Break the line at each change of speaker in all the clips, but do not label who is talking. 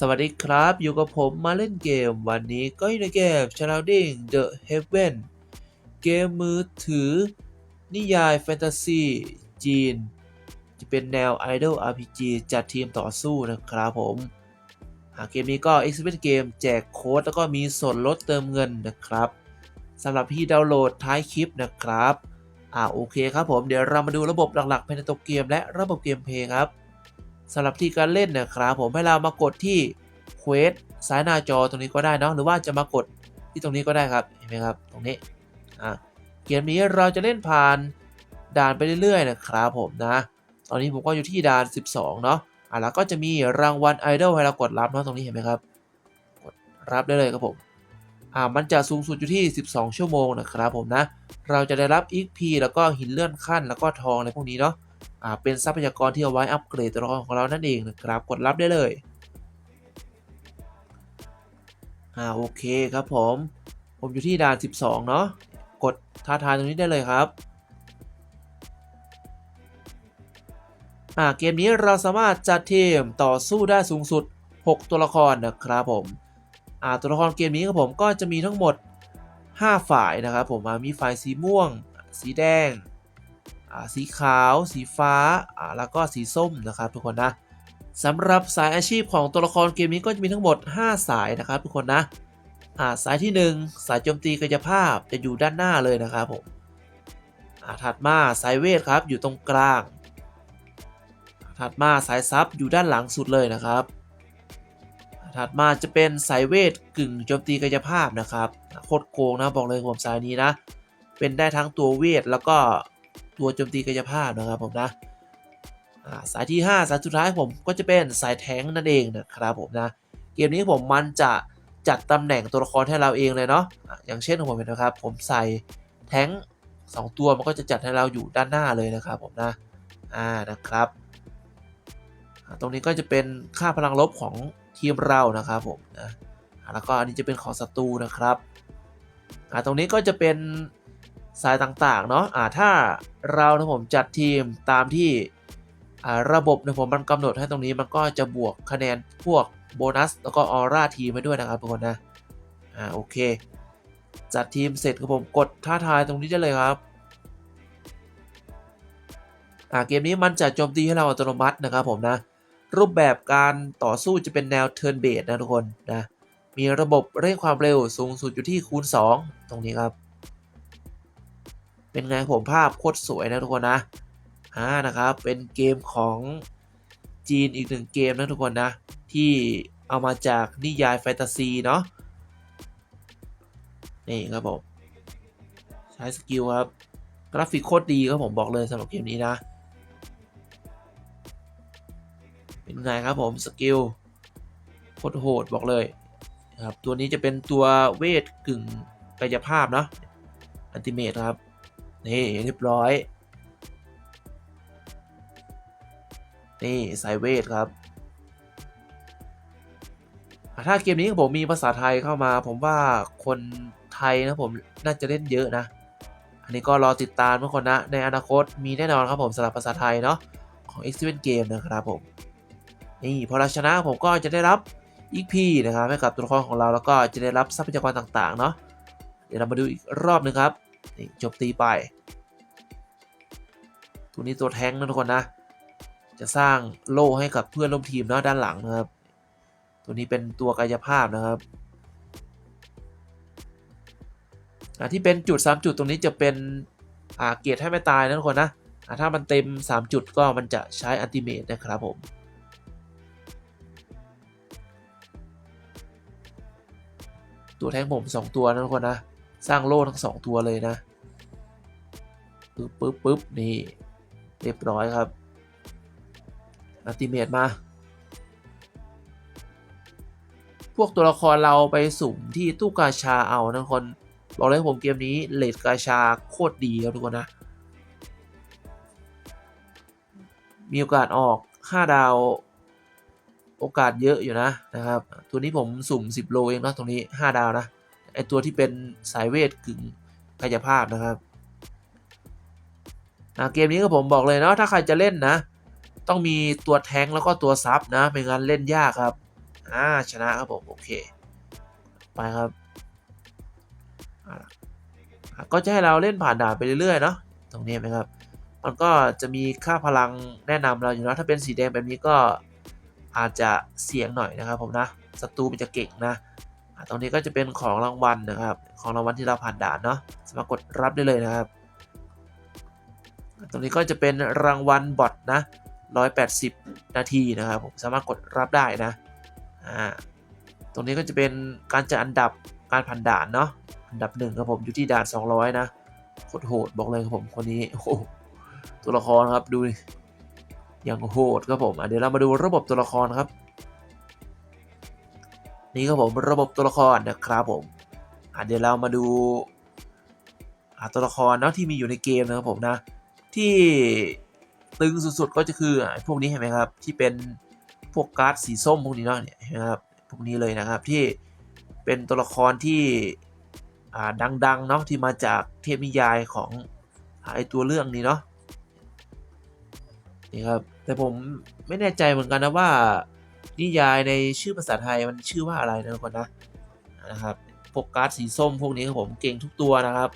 สวัสดีครับ อยู่กับผมมาเล่นเกม วันนี้ก็อยู่ในเกม Shrouding the Heaven เกมมือถือ นิยายแฟนตาซีจีน จะเป็นแนว Idol RPG จัดทีมต่อสู้นะครับผม หากเกมนี้ก็ e x p e r i เกมแจกโค้ดแล้วก็มีส่วนลดเติมเงินนะครับสำหรับพี่ดาวน์โหลดท้ายคลิปนะครับ อ่าโอเคครับผม เดี๋ยวเรามาดูระบบหลักๆภายในตัวเกมและระบบเกมเพย์ครับ สำหรับที่การเล่นนะครับผมให้เรามากดที่เควสซ้ายหน้าจอตรงนี้ก็ได้เนาะหรือว่าจะมากดที่ตรงนี้ก็ได้ครับเห็นไหมครับตรงนี้อ่าเกมนี้เราจะเล่นผ่านด่านไปเรื่อยๆนะครับผมนะ ตอนนี้ผมก็อยู่ที่ด่าน 12 เนาะอะแล้วก็จะมีรางวัลไอดอลให้เรากดรับเนาะตรงนี้เห็นไหมครับกดรับได้เลยครับผมอ่ามันจะสูงสุดอยู่ที่ 12 ชั่วโมงนะครับผมนะ เราจะได้รับ XP แล้วก็หินเลื่อนขั้นแล้วก็ทองอะไรพวกนี้เนาะ เป็นทรัพยากรที่เอาไว้อัปเกรดตัวละครของเรานั่นเองนะครับ กดรับได้เลยอ่าโอเคครับผม ผมอยู่ที่ด่าน 12 เนาะกดท้าทายตรงนี้ได้เลยครับอ่าเกมนี้เราสามารถจัดทีมต่อสู้ได้สูงสุด 6 ตัวละครนะครับผมอ่าตัวละครเกมนี้ครับผมก็จะมีทั้งหมด 5 ฝ่ายนะครับผมมีฝ่ายสีม่วง สีแดง สีขาว สีฟ้า แล้วก็สีส้มนะครับทุกคนนะสำหรับสายอาชีพของตัวละครเกมนี้ก็จะมีทั้งหมด 5 สายนะครับทุกคนนะาสายที่ 1 สายโจมตีกายภาพจะอยู่ด้านหน้าเลยนะครับผมถัดมาสายเวทครับอยู่ตรงกลาง ถัดมาสายซับอยู่ด้านหลังสุดเลยนะครับ ถัดมาจะเป็นสายเวทกึ่งโจมตีกายภาพนะครับโคตรโกงนะบอกเลยผมสายนี้นะ เป็นได้ทั้งตัวเวทแล้วก็ ตัวโจมตีกายภาพนะครับผมนะสายที่ 5 สายสุดท้ายผมก็จะเป็นสายแทงนั่นเองนะครับผมนะ เกมนี้ผมมันจะจัดตำแหน่งตัวละครให้เราเองเลยเนาะอย่างเช่นของผมเห็นนะครับ ผมใส่แทงสองตัวมันก็จะจัดให้เราอยู่ด้านหน้าเลยนะครับผมนะอ่านะครับ ตรงนี้ก็จะเป็นค่าพลังลบของทีมเรานะครับผมนะแล้วก็อันนี้จะเป็นของศัตรูนะครับตรงนี้ก็จะเป็น สายต่างๆเนาะอ่าถ้าเรานะผมจัดทีมตามที่อ่าระบบนะผมมันกำหนดให้ตรงนี้มันก็จะบวกคะแนนพวกโบนัส แล้วก็ออร่าทีมไปด้วยนะครับทุกคนนะอ่าโอเค จัดทีมเสร็จครับผมกดท้าทายตรงนี้ได้เลยครับอ่าเกมนี้มันจะโจมตีให้เราอัตโนมัตินะครับผมนะ รูปแบบการต่อสู้จะเป็นแนว turn based นะทุกคนนะมีระบบเร่งความเร็วสูงสุดอยู่ที่คูณ 2 ตรงนี้ครับ เป็นไงผมภาพโคตรสวยนะทุกคนนะอ่านะครับ เป็นเกมของจีนอีกหนึ่งเกมนะทุกคนนะ ที่เอามาจากนิยายแฟนตาซีเนาะนี่ครับผมใช้สกิลครับ กราฟิกโคตรดีครับผมบอกเลยสำหรับเกมนี้นะ เป็นไงครับผมสกิลโคตรโหดบอกเลยครับตัวนี้จะเป็นตัวเวทกึ่งกายภาพเนาะอันติเมตครับ นี่เรียบร้อย นี่สายเวทครับ ถ้าเกมนี้ผมมีภาษาไทยเข้ามา ผมว่าคนไทยนะผมน่าจะเล่นเยอะนะ อันนี้ก็รอติดตามทุกคนนะ ในอนาคตมีแน่นอนครับผมสำหรับภาษาไทยเนาะของ x อ Game นะครับผม นี่พอเราชนะผมก็จะได้รับ XP นะครับให้กับตัวละครของเราแล้วก็จะได้รับทรัพยากรต่างๆเนาะเดี๋ยวเรามาดูอีกรอบหนึงครับนี่จบตีไป ตัวนี้ตัวแท้งนะทุกคนนะ จะสร้างโล่ให้กับเพื่อนร่วมทีมนะด้านหลังนะครับ ตัวนี้เป็นตัวกายภาพนะครับอ่าที่เป็นจุด 3 จุดตรงนี้จะเป็นอาเกียรติให้ไม่ตายนะทุกคนนะอ่าถ้ามันเต็ม 3 จุดก็มันจะใช้อัลติเมทนะครับผมตัวแทงผม 2 ตัวนะทุกคนนะ สร้างโล่ทั้ง 2 ตัวเลยนะปึ๊บปึ๊บปึ๊บนี่ เรียบร้อยครับอัติเมทมา พวกตัวละครเราไปสุ่มที่ตู้กาชาเอานะทุกคน บอกเลยผมเกมนี้เลดกาชาโคตรดีครับทุกคนนะ มีโอกาสออก 5 ดาว โอกาสเยอะอยู่นะนะครับ ตัวนี้ผมสุ่ม 10 โลเองนะตรงนี้ 5 ดาวนะ ไอตัวที่เป็นสายเวทกึ่งกายภาพนะครับ นะเกมนี้ก็ผมบอกเลยเนาะถ้าใครจะเล่นนะ ต้องมีตัวแทงแล้วก็ตัวซับนะไม่งั้นเล่นยากครับอ่าชนะครับผมโอเค ไปครับก็จะให้เราเล่นผ่านด่านไปเรื่อยๆเนาะตรงนี้ไหมครับ มันก็จะมีค่าพลังแนะนำเราอยู่นะถ้าเป็นสีแดงแบบนี้ก็อาจจะเสี่ยงหน่อยนะครับผมนะศัตรูมันจะเก่งนะตรงนี้ก็จะเป็นของรางวัลนะครับ ของรางวัลที่เราผ่านด่านเนาะสามารถกดรับได้เลยนะครับ ตรงนี้ก็จะเป็นรางวัลบอทนะ 180 นาทีนะครับผมสามารถกดรับได้นะอ่าตรงนี้ก็จะเป็นการจัดอันดับการผ่านด่านเนาะอันดับหนึ่งครับผมอยู่ที่ด่าน 200 นะโคตรโหดบอกเลยครับผมคนนี้โอ้โหตัวละครครับดูอย่างโหดครับผมเดี๋ยวเรามาดูระบบตัวละครครับ นี่ครับผมระบบตัวละครนะครับผมเดี๋ยวเรามาดูตัวละครเนาะที่มีอยู่ในเกมนะครับผมนะ ที่ตึงสุดๆก็จะคืออะพวกนี้เห็นไหมครับ ที่เป็นพวกการ์ดสีส้มพวกนี้เนาะเนี่ยเห็นไหมครับพวกนี้เลยนะครับที่เป็นตัวละครที่ดังๆเนาะที่มาจากเทพนิยายของไอตัวเรื่องนี้เนาะนี่ครับแต่ผมไม่แน่ใจเหมือนกันนะว่านิยายในชื่อภาษาไทยมันชื่อว่าอะไรนะทุกคนนะนะครับพวกการ์ดสีส้มพวกนี้ครับผมเก่งทุกตัวนะครับ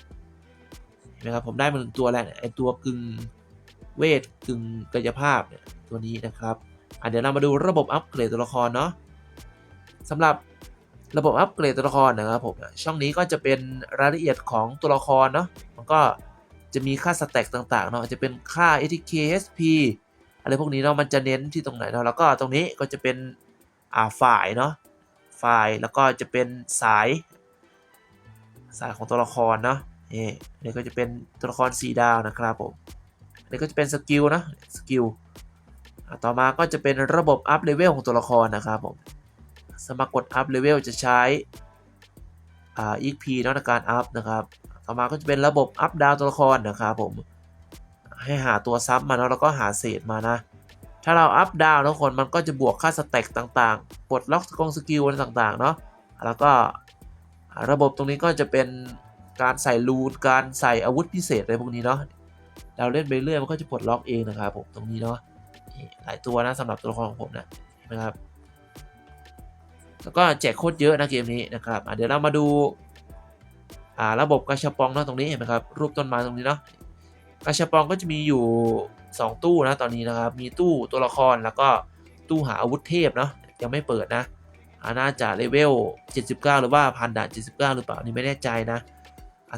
นไหมครับ ผมได้มาหนึ่งตัวแล้วไอตัวกึ่งเวทกึ่งกายภาพเนี่ยตัวนี้นะครับอะเดี๋ยวเรามาดูระบบอัปเกรดตัวละครเนาะสำหรับระบบอัปเกรดตัวละครนะครับผมช่องนี้ก็จะเป็นรายละเอียดของตัวละครเนาะมันก็จะมีค่าสแต็กต่างๆเนาะจะเป็นค่า ATK HP อะไรพวกนี้เนาะมันจะเน้นที่ตรงไหนเนาะแล้วก็ตรงนี้ก็จะเป็นอ่าฝ่ายเนาะฝ่ายแล้วก็จะเป็นสาย สายของตัวละครเนาะ นี่นนี้ก็จะเป็นตัวละคร4ดาวนะครับผมนนี้ก็จะเป็นสกิลนะสกิลต่อมาก็จะเป็นระบบอัพเลเวลของตัวละครนะครับผมสมัครกดอัพเลเวลจะใช้อ่า EXP นาะในการอัพนะครับต่อมาก็จะเป็นระบบอัพดาวตัวละครนะครับผมให้หาตัวซับมาเนาะแล้วก็หาเศษมานะ ถ้าเราอัพดาวทุกคนมันก็จะบวกค่าสแต็กต่างๆปลดล็อกสกงสกิลอะไรต่างๆเนาะแล้วก็ระบบตรงนี้ก็จะเป็น การใส่รูนการใส่อาวุธพิเศษอะไรพวกนี้เนาะเราเล่นไปเรื่อยมันก็จะปลดล็อกเองนะครับผมตรงนี้เนาะหลายตัวนะสำหรับตัวละครของผมนะเห็นไหมครับแล้วก็แจกโคตรเยอะนะเกมนี้นะครับเดี๋ยวเรามาดูาระบบกระชับปองเนาะตรงนี้เห็นไหมครับรูปต้นไม้ตรงนี้เนาะกาชาปองก็จะมีอยู่ 2 ตู้นะตอนนี้นะครับมีตู้ตัวละครแล้วก็ตู้หาอาวุธเทพเนาะยังไม่เปิดนะอาน่าจะเลเวล 79 หรือว่าพันด่าน79 หรือเปล่านี่ไม่แน่ใจนะ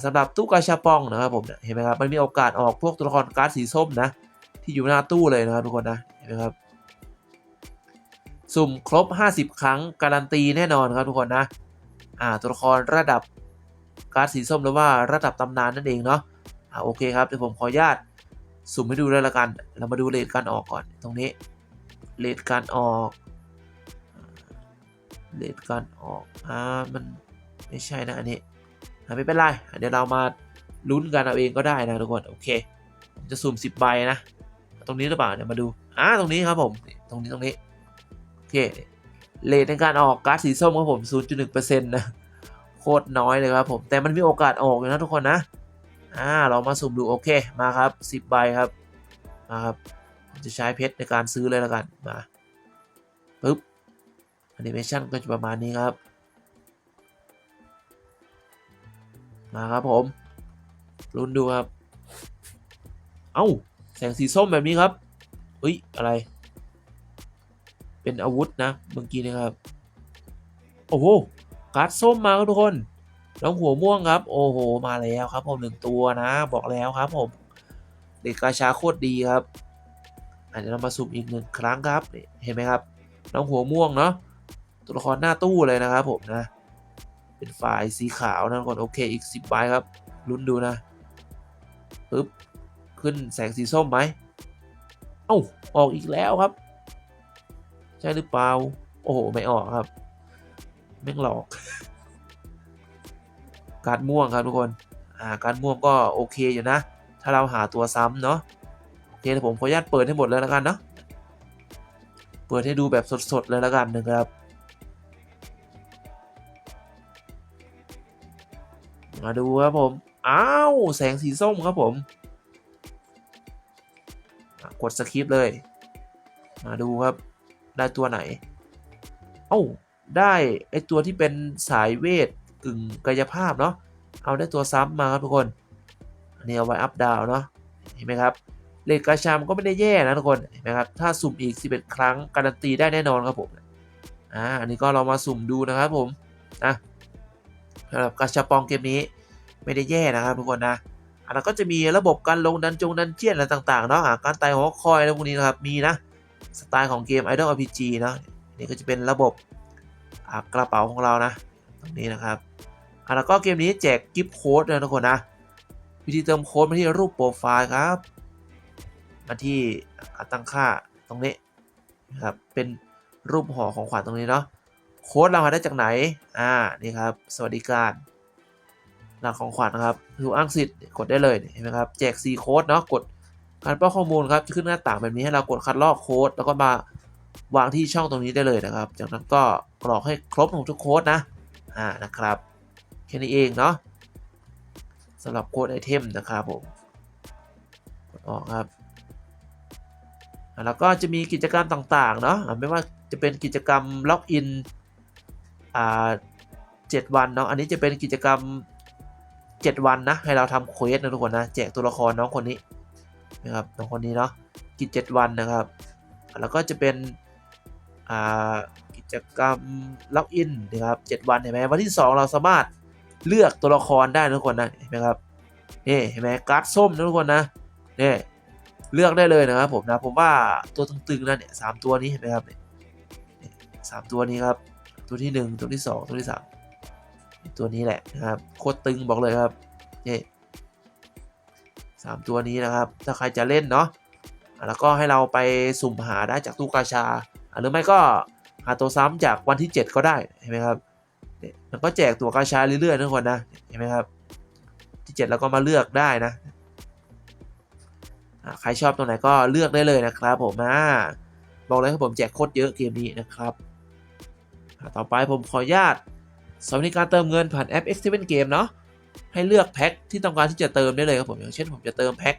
สำหรับตู้กาชาปองนะครับผมเห็นไหมครับมันมีโอกาสออกพวกตัวละครการ์ดสีส้มนะ ที่อยู่หน้าตู้เลยนะครับทุกคนนะเห็นไหมครับสุ่มครบ 50 ครั้งการันตีแน่นอนครับทุกคนนะอ่าตัวละครระดับการ์ดสีส้มหรือว่าระดับตำนานนั่นเองเนาะอ่าโอเคครับเดี๋ยวผมขออนุญาตสุ่มให้ดูเลยละกัน เรามาดูเลทการออกก่อนตรงนี้เลทการออกเลทการออกอ่ามันไม่ใช่นะอันนี้ ไม่เป็นไรเดี๋ยวเรามาลุ้นกันเอาเองก็ได้นะทุกคนโอเค จะสุ่ม10ใบนะ ตรงนี้หรือเปล่าเดี๋ยวมาดูอ่าตรงนี้ครับผมตรงนี้ตรงนี้โอเคเลทในการออกการ์ดสีส้มครับผม0.1%นะโคตรน้อยเลยครับผมแต่มันมีโอกาสออกอยู่นะทุกคนนะอ่าเรามาสุ่มดูโอเคมาครับ 10ใบครับมาครับจะใช้เพชรในการซื้อเลยแล้วกันมาปึ๊บแอนิเมชันก็จะประมาณนี้ครับ มาครับผมลุ้นดูครับ เอ้า แสงสีส้มแบบนี้ครับเฮ้ย อะไร เป็นอาวุธนะ เมื่อกี้นะครับ โอ้โหการ์ดส้มมาครับทุกคน น้องหัวม่วงครับ โอ้โห มาแล้วครับผมหนึ่งตัวนะ บอกแล้วครับผม เด็กกาชาโคตรดีครับอันนี้เรามาสุ่มอีกหนึ่งครั้งครับ เห็นไหมครับ น้องหัวม่วงเนาะ ตัวละครหน้าตู้เลยนะครับผมนะ เป็นฝ่ายสีขาวนะทุกคนโอเคอีก 10ใบครับลุ้นดูนะปึ๊บขึ้นแสงสีส้มไหมเอ้าออกอีกแล้วครับ ใช่หรือเปล่า โอ้โห ไม่ออกครับ แม่งหลอก การม่วงครับทุกคนอ่าการม่วงก็โอเคอยู่นะ ถ้าเราหาตัวซ้ำเนาะโอเคผมขออนุญาตเปิดให้หมดเลยแล้วกันเนาะเปิดให้ดูแบบสดๆเลยแล้วกันนะครับ มาดูครับผม อ้าว แสงสีส้มครับผม กดสคริปต์เลย มาดูครับ ได้ตัวไหน เอ้า ได้ไอตัวที่เป็นสายเวทกึ่งกายภาพเนาะ เอาได้ตัวซ้ำมาครับทุกคน อันนี้เอาไว้อัพดาวเนาะ เห็นไหมครับ เลขกาชามก็ไม่ได้แย่นะทุกคน เห็นไหมครับ ถ้าสุ่มอีก 11 ครั้งการันตีได้แน่นอนครับผม อ่า อันนี้ก็เรามาสุ่มดูนะครับผม นะสำหรับกาชาปองเกมนี้ ไม่ได้แย่นะครับทุกคนนะอันนั้นก็จะมีระบบการลงดันจงดันเจียนอะไรต่างๆเนาะการไต่หอคอยอะไรพวกนี้นะครับมีนะสไตล์ของเกม Idol RPG เนาะนี่ก็จะเป็นระบบอากระเป๋าของเรานะตรงนี้นะครับอะแล้วก็เกมนี้แจกกิฟต์โค้ดนะทุกคนนะวิธีเติมโค้ดมาที่รูปโปรไฟล์ครับมาที่การตั้งค่าตรงนี้นะครับเป็นรูปห่อของขวัญตรงนี้เนาะโค้ดเราหาได้จากไหนอ่านี่ครับสวัสดิการ หลักของขวัญนะครับถูอ้างสิทธิ์กดได้เลยเห็นไหมครับแจก C โค้ดเนาะกดการป้อข้อมูลครับจะขึ้นหน้าต่างแบบนี้ให้เรากดคัดลอกโค้ดแล้วก็มาวางที่ช่องตรงนี้ได้เลยนะครับ จากนั้นก็กรอกให้ครบของทุกโค้ดนะอ่านะครับแค่นี้เองเนาะสำหรับโค้ดไอเทมนะครับผมกดออกครับแล้วก็จะมีกิจกรรมต่างๆเนาะอะไม่ว่าจะเป็นกิจกรรมล็อกอินอ่าเจ็ดวันเนาะอันนี้จะเป็นกิจกรรม 7 วันนะ ให้เราทำเควสนะทุกคนนะแจกตัวละครน้องคนนี้นะครับน้องคนนี้เนาะกิจ7วันนะครับ แล้วก็จะเป็นกิจกรรมล็อกอินนะครับ7วันเห็นไหมวันที่ 2 เราสามารถเลือกตัวละครได้นะทุกคนนะเห็นไหมครับนี่เห็นไหมการ์ดส้มนะทุกคนนะนี่เลือกได้เลยนะครับผมนะผมว่าตัวตึงๆนะเนี่ยสามตัวนี้เห็นไหมครับเนี่ยสามตัวนี้ครับตัวที่หนึ่งตัวที่สองตัวที่สาม ตัวนี้แหละนะครับโคตรตึงบอกเลยครับนี่สามตัวนี้นะครับ ถ้าใครจะเล่นเนาะแล้วก็ให้เราไปสุ่มหาได้จากตู้กาชา หรือไม่ก็หาตัวซ้ำจากวันที่ 7 ก็ได้เห็นไหมครับเนี่ยมันก็แจกตัวกาชาเรื่อยๆทุกคนนะเห็นไหมครับ ที่7เราก็มาเลือกได้นะใครชอบตัวไหนก็เลือกได้เลยนะครับผมอ่าบอกเลยครับผมแจกโคตรเยอะเกมนี้นะครับ ต่อไปผมขออนุญาต สำหรับการเติมเงินผ่านแอป X7 Game เนาะให้เลือกแพ็คที่ต้องการที่จะเติมได้เลยครับผมอย่างเช่นผมจะเติมแพ็ค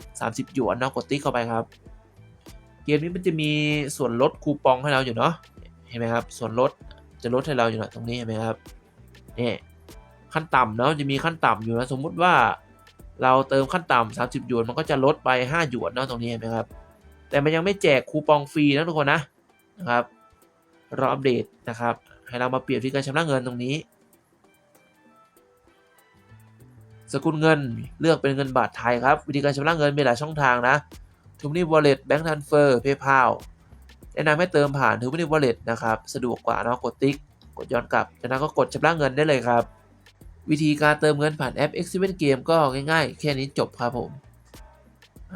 30 หยวนเนาะกดติ๊กเข้าไปครับ เกมนี้มันจะมีส่วนลดคูปองให้เราอยู่เนาะเห็นไหมครับส่วนลดจะลดให้เราอยู่นะตรงนี้เห็นไหมครับนี่ขั้นต่ำเนาะจะมีขั้นต่ำอยู่นะสมมุติว่าเราเติมขั้นต่ำ30 หยวนมันก็จะลดไป 5 หยวนเนาะตรงนี้เห็นไหมครับ แต่มันยังไม่แจกคูปองฟรีนะทุกคนนะนะครับรออัปเดตนะครับ ให้เรามาเปรียบที่การชำระเงินตรงนี้ สกุลเงินเลือกเป็นเงินบาทไทยครับ วิธีการชำระเงินมีหลายช่องทางนะทูมินิวอลเล็ตแบงก์ทันเฟอร์เพย์พาแนะนำให้เติมผ่านทูมินิวอลเล็ตนะครับ สะดวกกว่าเนาะกดติ๊ก กดย้อนกลับจากนั้นก็กดชำระเงินได้เลยครับ วิธีการเติมเงินผ่านแอป X7 Game ก็ง่ายๆ แค่นี้จบครับผม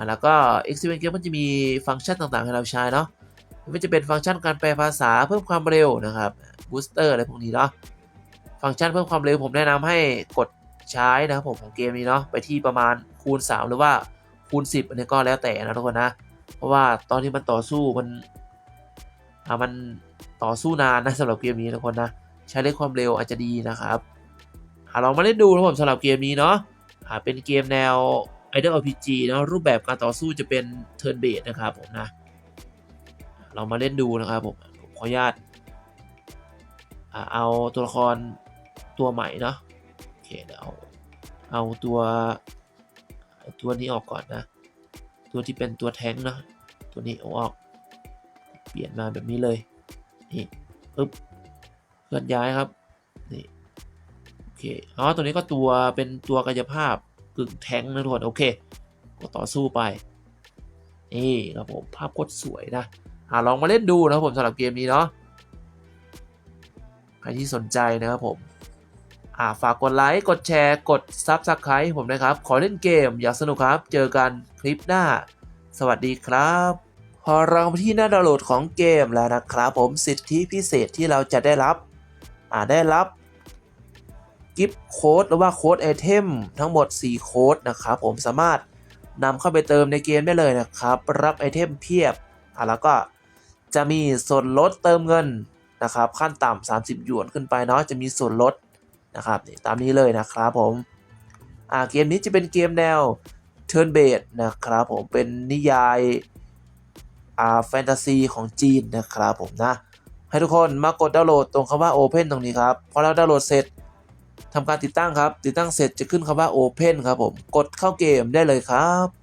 แล้วก็ X7 Game มันจะมีฟังก์ชันต่างๆ ให้เราใช้เนาะ ไม่จะเป็นฟังก์ชันการแปลภาษาเพิ่มความเร็วนะครับบูสเตอร์อะไรพวกนี้เนาะฟังก์ชันเพิ่มความเร็วผมแนะนำให้กดใช้นะครับผมของเกมนี้เนาะไปที่ประมาณคูณ 3 หรือว่าคูณ 10อันนี้ก็แล้วแต่นะทุกคนนะ เพราะว่าตอนที่มันต่อสู้มันอ่ามันต่อสู้นานนะสำหรับเกมนี้ทุกคนนะใช้เล่นความเร็วอาจจะดีนะครับอ่าเรามาเล่นดูนะผมสำหรับเกมนี้เนาะอ่าเป็นเกมแนว Idol RPG เนาะรูปแบบการต่อสู้จะเป็น Turn Based นะครับผมนะ เรามาเล่นดูนะครับผมผมขออนุญาตเอาตัวละครตัวใหม่เนาะโอเคเดี๋ยวเอาเอาตัวตัวนี้ออกก่อนนะ ตัวที่เป็นตัวแท้งเนาะตัวนี้เอาออก เปลี่ยนมาแบบนี้เลยนี่ปึ๊บเคลื่อนย้ายครับนี่โอเคอ๋อตัวนี้ก็ตัวเป็นตัวกายภาพกึ่งแท้งนะทุกคนโอเคก็ต่อสู้ไปนี่ครับผมภาพโคตรสวยนะ อ่าลองมาเล่นดูนะครับผมสำหรับเกมนี้เนาะใครที่สนใจนะครับผมอ่าฝากกดไลค์ กดแชร์ กด Subscribe ผมนะครับ ขอเล่นเกม อยากสนุกครับ เจอกันคลิปหน้า สวัสดีครับ พอเราไปที่หน้าดาวน์โหลดของเกมแล้วนะครับผมสิทธิพิเศษที่เราจะได้รับ อ่าได้รับกิฟต์โค้ดหรือว่าโค้ดไอเทมทั้งหมด 4 โค้ดนะครับผมสามารถนำเข้าไปเติมในเกมได้เลยนะครับ รับไอเทมเพียบอะแล้วก็ จะมีส่วนลดเติมเงินนะครับ ขั้นต่ำ30 หยวนขึ้นไปเนาะจะมีส่วนลดนะครับนี่ตามนี้เลยนะครับผมอ่าเกมนี้จะเป็นเกมแนว Turn Based นะครับผมเป็นนิยายอ่าแฟนตาซีของจีนนะครับผมนะให้ทุกคนมากดดาวน์โหลดตรงคำว่า Open ตรงนี้ครับพอเราดาวน์โหลดเสร็จทำการติดตั้งครับ ติดตั้งเสร็จจะขึ้นคำว่า Open ครับผม กดเข้าเกมได้เลยครับ